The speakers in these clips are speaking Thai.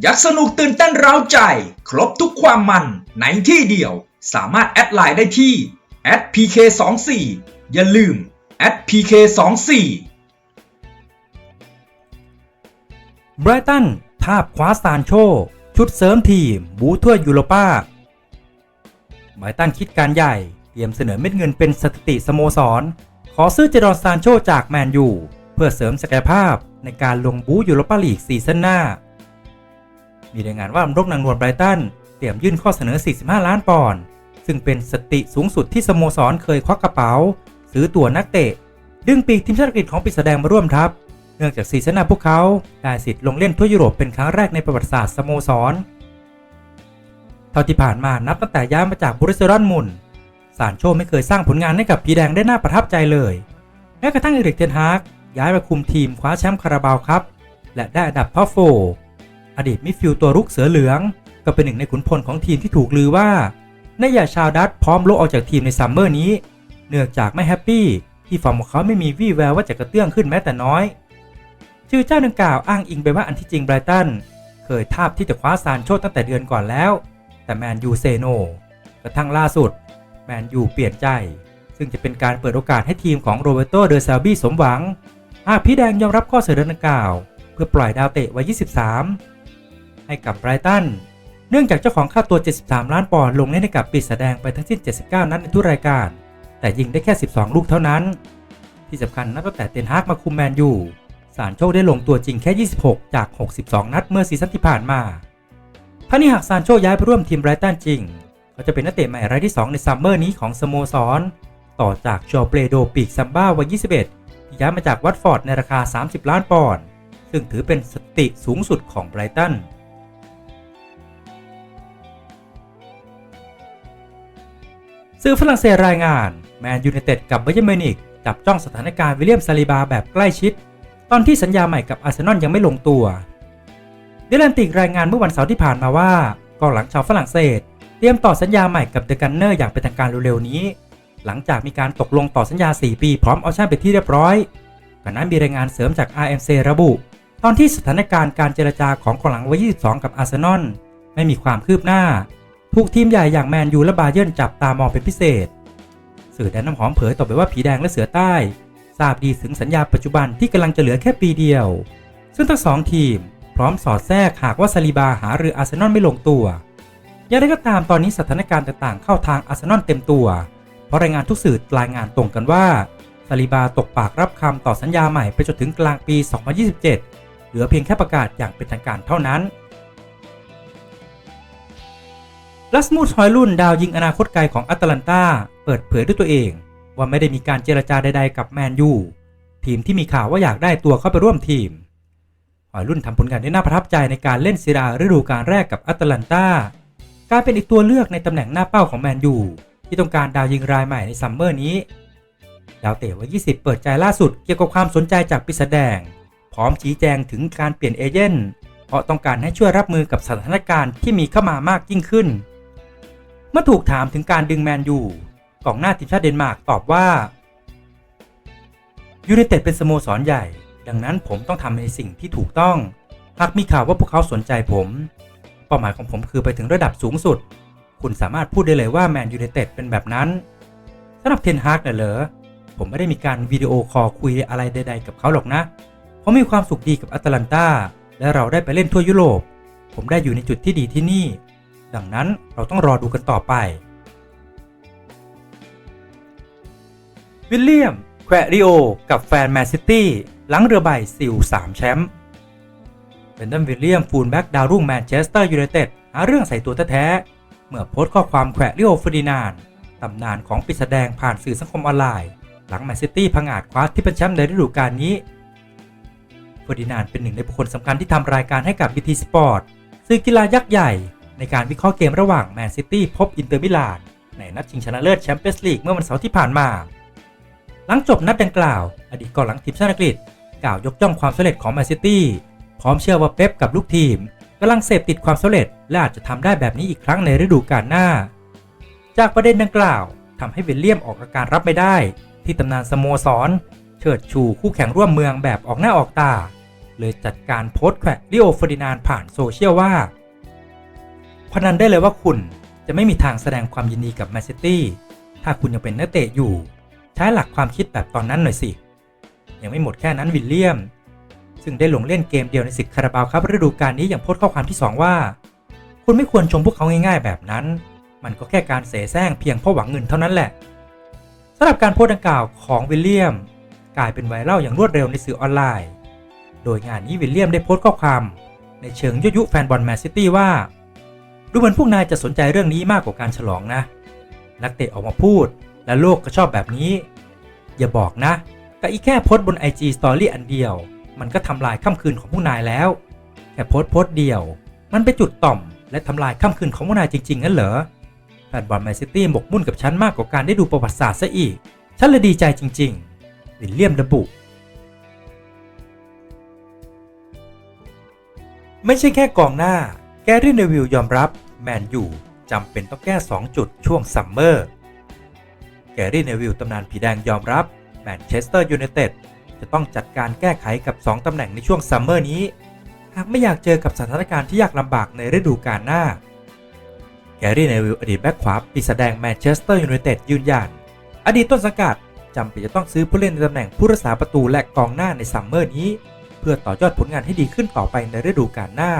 อยากสนุกตื่นเต้นเร้าใจ ครบทุกความมันในที่เดียว สามารถแอดไลน์ได้ที่ @pk24 อย่าลืม @pk24 ไบรตันทาบคว้าซานโช ชุดเสริมทีม บูทั่วยูโรปาไบรตันคิดการใหญ่ เตรียมเสนอเม็ดเงินเป็นสถิติสโมสร ขอซื้อเจดอนซานโชจากแมนยู เพื่อเสริมศักยภาพในการลงบูยูโรปาลีกซีซั่นหน้า มีรายงานว่ารบนางนวลไบรตันเตรียมยื่นข้อเสนอ 45 ล้านปอนด์ซึ่งเป็นสติสูงสุดที่สโมสรเคยควักกระเป๋า ซื้อตัวนักเตะ ดึงปีกทีมชาติอังกฤษของปีศาจแดงมาร่วมทัพ เนื่องจากซีซั่นหน้าพวกเขาได้สิทธิ์ลงเล่นทั่วยุโรปเป็นครั้งแรกในประวัติศาสตร์สโมสร เท่าที่ผ่านมานับตั้งแต่ย้ายมาจากบุริสดอร์มุนซานโชไม่เคยสร้างผลงานให้กับพีแดงได้น่าประทับใจเลยแม้กระทั่งเอริกเทนฮากย้ายมาคุมทีมคว้าแชมป์คาราบาวครับ และได้อันดับท็อปโฟ อดีตมิดฟิลด์ตัวรุกเสือเหลือง ก็เป็นหนึ่งในขุนพลของทีมที่ถูกลือว่านายาชาวดัตพร้อมโลกออกจากทีมในซัมเมอร์นี้ เนื่องจากไม่แฮปปี้ที่ฟอร์มของเขาไม่มีวี่แววว่าจะกระเตื้องขึ้นแม้แต่น้อย ชื่อเจ้าดังกล่าวอ้างอิงไปว่าอันที่จริงไบรตันเคยทาบที่จะคว้าซานโชตั้งแต่เดือนก่อนแล้ว แต่แมนยูเซโนกระทั่งล่าสุด แมนยูเปลี่ยนใจ ซึ่งจะเป็นการเปิดโอกาสให้ทีมของโรเบโตเดอซาบี้สมหวังหากพี่แดงยอมรับข้อเสนอดังกล่าว เพื่อปล่อยดาวเตะวัย 23 ให้กับไบรตัน เนื่องจากเจ้าของค่าตัว 73 ล้านปอนด์ลงเล่นให้กับปีศาจแดงไปทั้งสิ้น 79 นัดในทุกรายการ แต่ยิงได้แค่ 12 ลูกเท่านั้น ที่สำคัญนับตั้งแต่เตนฮากมาคุมแมนยูสารโชคได้ลงตัวจริงแค่ 26 จาก 62 นัดเมื่อซีซั่นที่ผ่านมาทั้งนี้หากซานโชย้ายไปร่วมทีมไบรตันจริงเขาจะเป็นนักเตะใหม่รายที่ 2 ในซัมเมอร์นี้ของสโมสร ต่อจากจอเปโดปีกซัมบ้าวัย 21 ที่ย้ายมาจากวัตฟอร์ดในราคา 30 ล้านปอนด์ ซึ่งถือเป็นสติสูงสุดของไบรตัน สื่อฝรั่งเศสรายงาน แมนยูไนเต็ดกับเบย์เมนิกจับจ้องสถานการณ์วิลเลียมซาลิบาแบบใกล้ชิด ตอนที่สัญญาใหม่กับอาร์เซนอลยังไม่ลงตัวเดลันติกรายงานเมื่อวันเสาร์ที่ผ่านมาว่ากองหลังชาวฝรั่งเศส เตรียมต่อสัญญาใหม่กับเดอะกันเนอร์อย่างเป็นทางการเร็วๆนี้ หลังจากมีการตกลงต่อสัญญา 4 ปี พร้อมออชั่นไปที่เรียบร้อยก่อนนั้นมีรายงานเสริมจาก RMC ระบุ ตอนที่สถานการณ์การเจรจาของกองหลังวัย22 กับอาร์เซนอลไม่มีความคืบหน้า ถูกทีมใหญ่อย่างแมนยูและบาเยิร์นจับตามองเป็นพิเศษ สื่อแดนน้ำหอมเผยต่อไปว่าผีแดงและเสือใต้ ทราบดีถึงสัญญาปัจจุบันที่กำลังจะเหลือแค่ปีเดียว ซึ่งทั้งสองทีม พร้อมสอดแทรกหากว่าซาลิบาหาเรืออาร์เซนอลไม่ลงตัวอย่างไรก็ตามตอนนี้สถานการณ์ต่างๆเข้าทางอาร์เซนอลเต็มตัว เพราะรายงานทุกสื่อรายงานตรงกันว่าซาลิบาตกปากรับคำต่อสัญญาใหม่ไปจนถึงกลางปี 2027 เหลือเพียงแค่ประกาศอย่างเป็นทางการเท่านั้น ลัสมูสฮอยลุนดาวยิงอนาคตไกลของแอตแลนตาเปิดเผยด้วยตัวเอง ว่าไม่ได้มีการเจรจาใดๆกับแมนยูทีมที่มีข่าวว่าอยากได้ตัวเข้าไปร่วมทีมฮอยลุนทำผลงานได้น่าประทับใจในการเล่นซีราฤดูกาลแรกกับแอตแลนตาการเป็นอีกตัวเลือกในตำแหน่งหน้าเป้าของแมนยูที่ต้องการดาวยิงรายใหม่ในซัมเมอร์นี้ ดาวเตะวัย 20 เปิดใจล่าสุดเกี่ยวกับความสนใจจากปีศาจแดง พร้อมชี้แจงถึงการเปลี่ยนเอเจนต์เพราะต้องการให้ช่วยรับมือกับสถานการณ์ที่มีเข้ามามากยิ่งขึ้น เมื่อถูกถามถึงการดึงแมนยูกองหน้าทีมชาติเดนมาร์กตอบว่ายูไนเต็ดเป็นสโมสรใหญ่ ดังนั้นผมต้องทำในสิ่งที่ถูกต้อง หากมีข่าวว่าพวกเขาสนใจผม เป้าหมายของผมคือไปถึงระดับสูงสุด คุณสามารถพูดได้เลยว่าแมนยูไนเต็ดเป็นแบบนั้นสำหรับเทนฮากน่ะเหรอผมไม่ได้มีการวิดีโอคอลคุยอะไรใด ๆ กับเขาหรอกนะ ผมมีความสุขดีกับแอตแลนตาและเราได้ไปเล่นทั่วยุโรป ผมได้อยู่ในจุดที่ดีที่นี่ ดังนั้นเราต้องรอดูกันต่อไป วิลเลียมแควริโอ กับแฟนแมนซิตี้หลังเรือใบซิล3แชมป์เบนดัมวิลเลียมฟูลแบ็กดาวรุ่งแมนเชสเตอร์ยูไนเต็ดหาเรื่องใส่ตัวแท้ๆเมื่อโพสต์ข้อความแควริโอเฟอร์ดินานตำนานของปีศาจแดงผ่านสื่อสังคมออนไลน์ หลังแมนซิตี้พังอาจคว้าที่เป็นแชมป์ในฤดูกาลนี้เฟอร์ดินานเป็นหนึ่งในบุคคลสำคัญที่ทำรายการให้กับ BT Sport สื่อกีฬายักษ์ใหญ่ ในการวิเคราะห์เกมระหว่างแมนซิตี้พบอินเตอร์มิลานในนัดชิงชนะเลิศแชมเปี้ยนส์ลีกเมื่อวันเสาร์ที่ผ่านมา หลังจบนัดดังกล่าว อดีตกองหลังทีมชาติอังกฤษกล่าวยกย่องความสำเร็จของแมนซิตี้พร้อมเชื่อว่าเป๊ปกับลูกทีมกำลังเสพติดความสำเร็จ และอาจจะทำได้แบบนี้อีกครั้งในฤดูกาลหน้า จากประเด็นดังกล่าวทำให้วิลเลียมออกอาการรับไม่ได้ ที่ตำนานสโมสร เชิดชูคู่แข่งร่วมเมืองแบบออกหน้าออกตา เลยจัดการโพสต์แขวะลิโอเฟอร์ดินานผ่านโซเชียลว่า พนันได้เลยว่าคุณจะไม่มีทางแสดงความยินดีกับแมนซิตี้ถ้าคุณยังเป็นนักเตะอยู่ ใช้หลักความคิดแบบตอนนั้นหน่อยสิ ยังไม่หมดแค่นั้นวิลเลียม ซึ่งได้ลงเล่นเกมเดียวในศึกคาราบาวครับฤดูกาลนี้อย่างโพสต์ข้อความที่ 2 ว่า คุณไม่ควรชมพวกเขาง่ายๆแบบนั้น มันก็แค่การเสแสร้งเพียงเพราะหวังเงินเท่านั้นแหละสำหรับการโพสต์ดังกล่าวของวิลเลียม กลายเป็นไวรัลอย่างรวดเร็วในสื่อออนไลน์ โดยงานนี้วิลเลียมได้โพสต์ข้อความ ในเชิงยุยุแฟนบอลแมนซิตี้ว่า ดูเหมือนพวกนายจะสนใจเรื่องนี้มากกว่าการฉลองนะ นักเตะออกมาพูด และโลกก็ชอบแบบนี้ อย่าบอกนะกับอีแค่โพสบน IG Story อันเดียว มันก็ทำลายค่ำคืนของพวกนายแล้ว แค่โพสโพสเดียว มันไปจุดต่อม และทำลายค่ำคืนของพวกนายจริงๆงั้นเหรอแฟนบอลแมนซิตี้หมกมุ่นกับฉันมากกว่าการได้ดูประวัติศาสตร์ซะอีก ฉันเลยดีใจจริงๆวิลเลียมระบุไม่ใช่แค่กองหน้า แกรี่เนวิลยอมรับ แมนยูจำเป็นต้องแก้ 2 จุดช่วงซัมเมอร์แกรี่เนวิลตำนานผีแดงยอมรับแมนเชสเตอร์ยูไนเต็ดจะต้องจัดการแก้ไขกับ 2 ตำแหน่งในช่วงซัมเมอร์นี้ หากไม่อยากเจอกับสถานการณ์ที่ยากลำบากในฤดูกาลหน้า แกรี่เนวิลอดีตแบ็คขวาปีศาจแดงแมนเชสเตอร์ยูไนเต็ดยืนยัน อดีตต้นสังกัดจำเป็นจะต้องซื้อผู้เล่นในตำแหน่งผู้รักษาประตูและกองหน้าในซัมเมอร์นี้ เพื่อต่อยอดผลงานให้ดีขึ้นต่อไปในฤดูกาลหน้า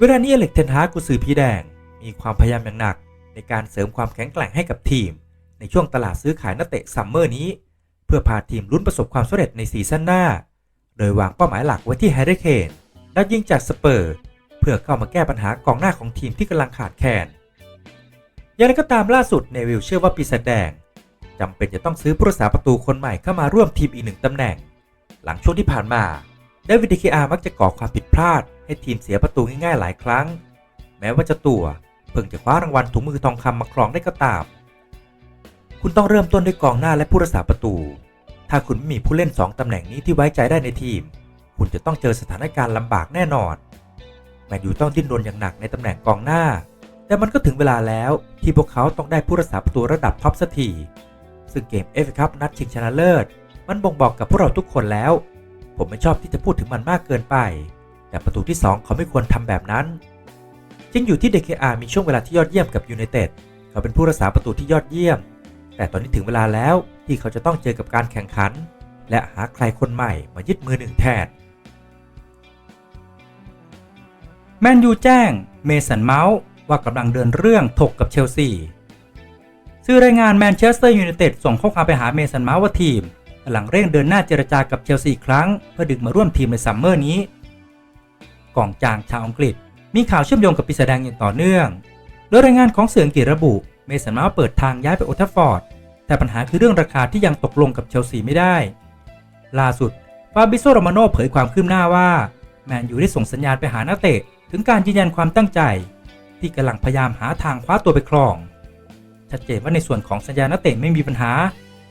เวลานี้อเล็กเทนฮากุซือพีแดง มีความพยายามอย่างหนัก ในการเสริมความแข็งแกร่งให้กับทีม ในช่วงตลาดซื้อขายนักเตะซัมเมอร์นี้ เพื่อพาทีมลุ้นประสบความสำเร็จในซีซั่นหน้า โดยวางเป้าหมายหลักไว้ที่แฮร์รี่เคนและยิงจากสเปอร์ เพื่อเข้ามาแก้ปัญหากองหน้าของทีมที่กำลังขาดแคลนอย่างไรก็ตามล่าสุดเนวิลเชื่อว่าปีศาจแดงจำเป็นจะต้องซื้อผู้รักษาประตูคนใหม่เข้ามาร่วมทีมอีกหนึ่งตำแหน่ง หลังช่วงที่ผ่านมาเดวิดดีเคอามักจะก่อความผิดพลาด ให้ทีมเสียประตูง่ายๆหลายครั้ง แม้ว่าจะตัวเพิ่งจะคว้ารางวัลถุงมือทองคำมาครองได้ก็ตาม คุณต้องเริ่มต้นด้วยกองหน้าและผู้รักษาประตู ถ้าคุณไม่มีผู้เล่น 2ตำแหน่งนี้ที่ไว้ใจได้ในทีม คุณจะต้องเจอสถานการณ์ลำบากแน่นอนแมนยูต้องดิ้นรนอย่างหนักในตำแหน่งกองหน้า แต่มันก็ถึงเวลาแล้วที่พวกเขาต้องได้ผู้รักษาประตูระดับท็อปสักทีซึ่งเกมเอฟคัพนัดชิงชนะเลิศ มันบ่งบอกกับพวกเราทุกคนแล้ว ผมไม่ชอบที่จะพูดถึงมันมากเกินไป แต่ประตูที่ 2 เขาไม่ควรทำแบบนั้นจริงอยู่ที่ DKR มีช่วงเวลาที่ยอดเยี่ยมกับยูไนเต็ดเขาเป็นผู้รักษาประตูที่ยอดเยี่ยม แต่ตอนนี้ถึงเวลาแล้วที่เขาจะต้องเจอกับการแข่งขัน และหาใครคนใหม่มายึดมือหนึ่งแทนแมนยูแจ้งเมสันเมาส์ว่ากำลังเดินเรื่องถกกับเชลซีสื่อรายงานแมนเชสเตอร์ยูไนเต็ดส่งข้อความไปหาเมสันเมาส์ว่าทีมกำลังเร่งเดินหน้าเจรจากับเชลซีอีกครั้ง เพื่อดึงมาร่วมทีมในซัมเมอร์นี้ กองจางชาวอังกฤษ มีข่าวเชื่อมโยงกับปีศาจแดงอย่างต่อเนื่อง โดยรายงานของเสื่ออังกฤษระบุ เมสันมาส์เปิดทางย้ายไปโอทัฟฟอร์ด แต่ปัญหาคือเรื่องราคาที่ยังตกลงกับเชลซีไม่ได้ ล่าสุดฟาบิโซโรมาโนเผยความคืบหน้าว่าแมนยูได้ส่งสัญญาณไปหานักเตะถึงการยืนยันความตั้งใจ ที่กำลังพยายามหาทางคว้าตัวไปครอง ชัดเจนว่าในส่วนของสัญญานักเตะไม่มีปัญหา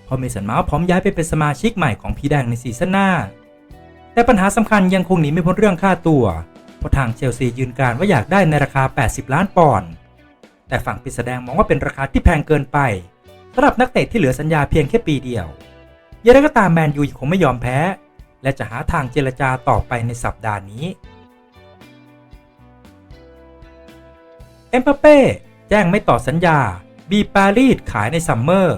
เพราะเมสันเมาส์พร้อมย้ายไปเป็นสมาชิกใหม่ของพีแดงในซีซั่นหน้า แต่ปัญหาสำคัญยังคงหนีไม่พ้นเรื่องค่าตัว ราะทางเชลซียืนการว่าอยากได้ในราคา 80 ล้านปอนด์ แต่ฝั่งปีศาจแดงมองว่าเป็นราคาที่แพงเกินไปสำหรับนักเตะที่เหลือสัญญาเพียงแค่ปีเดียวอย่างไรก็ตามแมนยูคงไม่ยอมแพ้ และจะหาทางเจรจาต่อไปในสัปดาห์นี้เอ็มปาเป้แจ้งไม่ต่อสัญญา บีปารีสขายในซัมเมอร์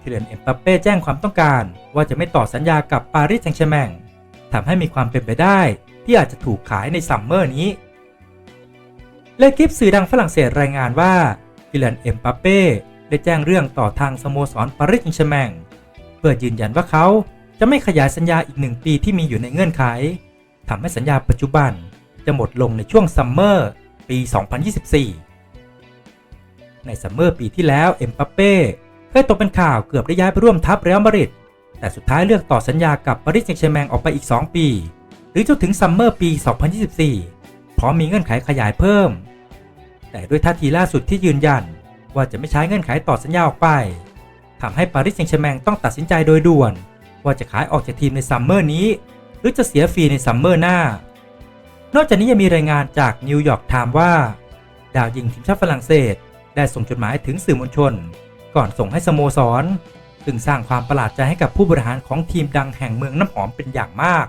คิเลียนเอ็มปาเป้แจ้งความต้องการว่าจะไม่ต่อสัญญากับปารีสแซงต์แชร์แมงทำให้มีความเป็นไปได้ ที่อาจจะถูกขายในซัมเมอร์นี้เลคลิปสื่อดังฝรั่งเศสรายงานว่าคิเลียนเอ็มปาเป้ได้แจ้งเรื่องต่อทางสโมสรปารีสแซงต์แชแมงเพื่อยืนยันว่าเขาจะไม่ขยายสัญญาอีกหนึ่งปีที่มีอยู่ในเงื่อนไขทำให้สัญญาปัจจุบันจะหมดลงในช่วงซัมเมอร์ปี 2024 ในซัมเมอร์ปีที่แล้วเอ็มปัปเป้เคยตกเป็นข่าวเกือบได้ย้ายไปร่วมทัพเรอัลมาดริดแต่สุดท้ายเลือกต่อสัญญากับปารีสแซงต์แชร์แมงออกไปอีก 2 ปี รือจนถึงซัมเมอร์ปี 2024 พร้อมมีเงื่อนไขขยายเพิ่ม แต่ด้วยท่าทีล่าสุดที่ยืนยันว่าจะไม่ใช้เงื่อนไขต่อสัญญาออกไปทำให้ปารีสแซงต์แชร์แมงต้องตัดสินใจโดยด่วน ว่าจะขายออกจากทีมในซัมเมอร์นี้ หรือจะเสียฟรีในซัมเมอร์หน้า นอกจากนี้ยังมีรายงานจากนิวยอร์กไทม์ว่า ดาวยิงทีมชาติฝรั่งเศส ได้ส่งจดหมายถึงสื่อมวลชน ก่อนส่งให้สโมสรซึ่งสร้างความประหลาดใจให้กับผู้บริหารของทีมดังแห่งเมืองน้ำหอมเป็นอย่างมาก